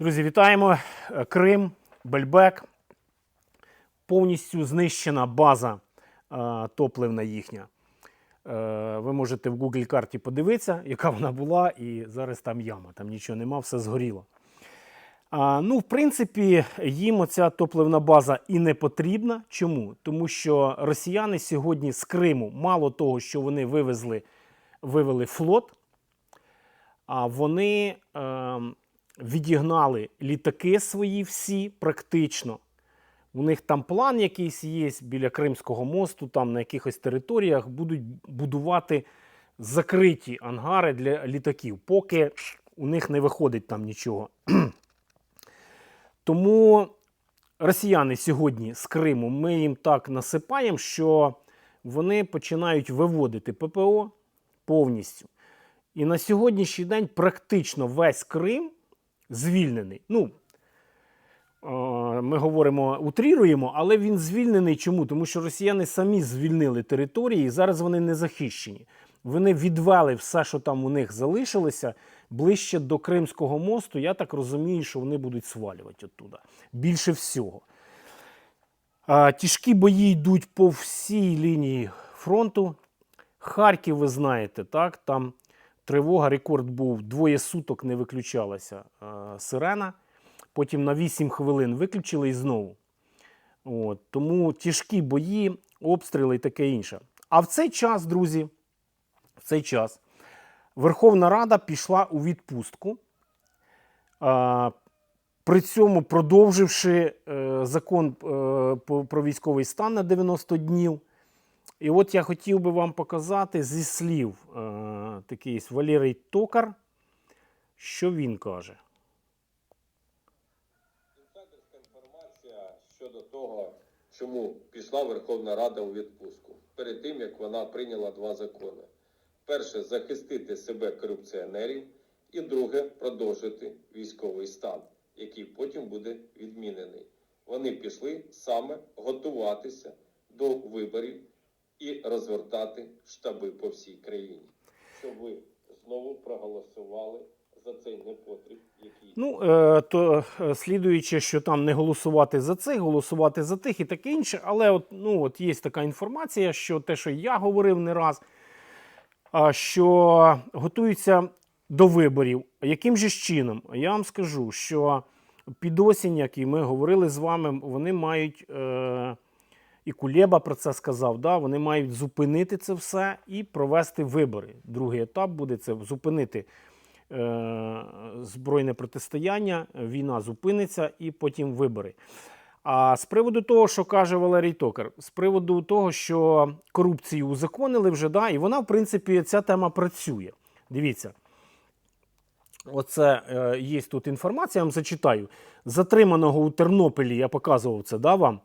Друзі, вітаємо. Е, Крим, Бельбек. Повністю знищена база е, топливна їхня. Е, ви можете в Google карті подивитися, яка вона була, і зараз там яма, там нічого нема, все згоріло. А, ну, в принципі, їм оця топливна база і не потрібна. Чому? Тому що росіяни сьогодні з Криму, мало того, що вони вивезли, вивели флот, а вони е, відігнали літаки свої всі практично. У них там план якийсь є біля Кримського мосту, там на якихось територіях будуть будувати закриті ангари для літаків, поки у них не виходить там нічого. Тому росіяни сьогодні з Криму ми їм так насипаємо, що вони починають виводити ППО повністю. І на сьогоднішній день практично весь Крим звільнений. Ну, е, ми говоримо, утріруємо, але він звільнений. Чому? Тому що росіяни самі звільнили території, і зараз вони не захищені. Вони відвели все, що там у них залишилося, ближче до Кримського мосту. Я так розумію, що вони будуть свалювати оттуда. Більше всього. Тяжкі бої йдуть по всій лінії фронту. Харків, ви знаєте, так, там тривога, рекорд був, двоє суток не виключалася е, сирена. Потім на 8 хвилин виключили і знову. От, тому тяжкі бої, обстріли і таке інше. А в цей час, друзі, в цей час Верховна Рада пішла у відпустку, а, при цьому продовживши е, закон е, про військовий стан на 90 днів. І от я хотів би вам показати зі слів е, такий Валерій Токар, що він каже. Інсайдерська інформація щодо того, чому пішла Верховна Рада у відпустку перед тим, як вона прийняла два закони: перше захистити себе корупціонерів, і друге продовжити військовий стан, який потім буде відмінений. Вони пішли саме готуватися до виборів і розвертати штаби по всій країні, щоб ви знову проголосували за цей непотріб, який Ну, е, то е, слідуючи, що там не голосувати за цих, голосувати за тих і таке інше. Але от, ну, от є така інформація, що те, що я говорив не раз, що готуються до виборів. Яким же чином? Я вам скажу, що під осінь, як ми говорили з вами, вони мають. Е, і Кулєба про це сказав. Да? Вони мають зупинити це все і провести вибори. Другий етап буде це зупинити е, збройне протистояння, війна зупиниться і потім вибори. А з приводу того, що каже Валерій Токар, з приводу того, що корупцію узаконили вже, да, і вона, в принципі, ця тема працює. Дивіться. Оце е, є тут інформація, я вам зачитаю. Затриманого у Тернополі, я показував це да, вам.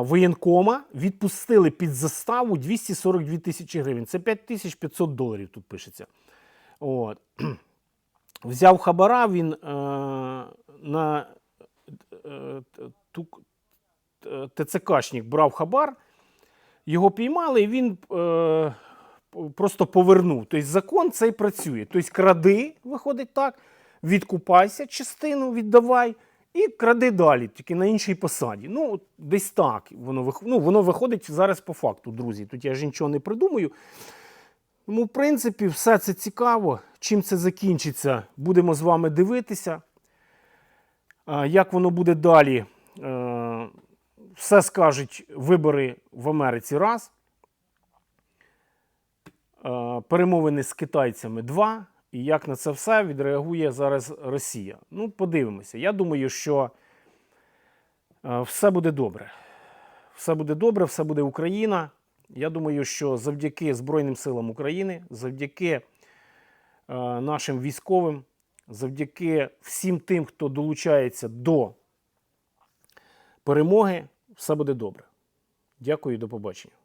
Воєнкома відпустили під заставу 242 тисячі гривень. Це 5500 доларів тут пишеться. От. Взяв хабара він е, на е, е, ТЦКшник брав хабар, його піймали, і він е, просто повернув. Тобто закон цей працює. Тобто кради, виходить так, відкупайся, частину віддавай. І кради далі, тільки на іншій посаді. Ну, десь так воно ну, воно виходить зараз по факту, друзі. Тут я ж нічого не придумаю. Тому, в принципі, все це цікаво. Чим це закінчиться, будемо з вами дивитися. Як воно буде далі? Е, Все скажуть вибори в Америці раз. Е, Перемовини з китайцями два. І як на це все відреагує зараз Росія? Ну, подивимося. Я думаю, що е, все буде добре. Все буде добре, все буде Україна. Я думаю, що завдяки Збройним силам України, завдяки е, нашим військовим, завдяки всім тим, хто долучається до перемоги, все буде добре. Дякую до побачення.